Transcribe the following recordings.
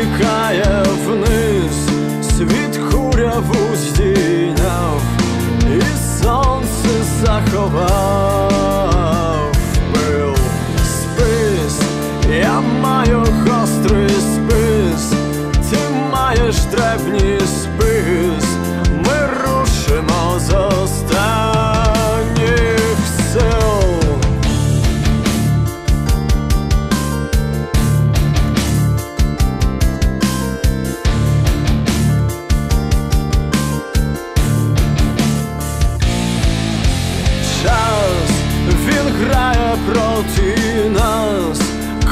тікає вниз, світ куряву здійняв, і сонце заховав. Пил спис, я маю гострий спис, ти маєш дребній спис, проти нас,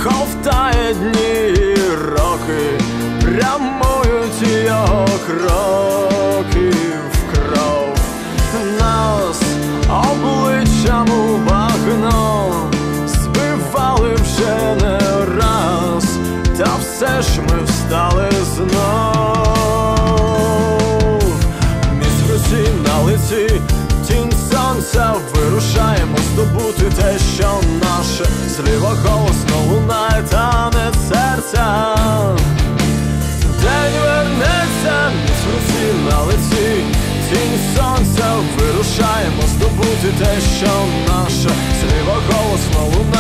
ковтає дні і роки, прямують його кроки в кров. Нас обличчям у багно збивали вже не раз, та все ж ми встали знов. Міс Русі на лиці, тінь сонця вирушаємо здобути те, що наше зліва голосно лунає танець серця. День вернеться, в Русі на лиці, тінь сонця вирушаємо здобути те, що наше зліва голосно лунає.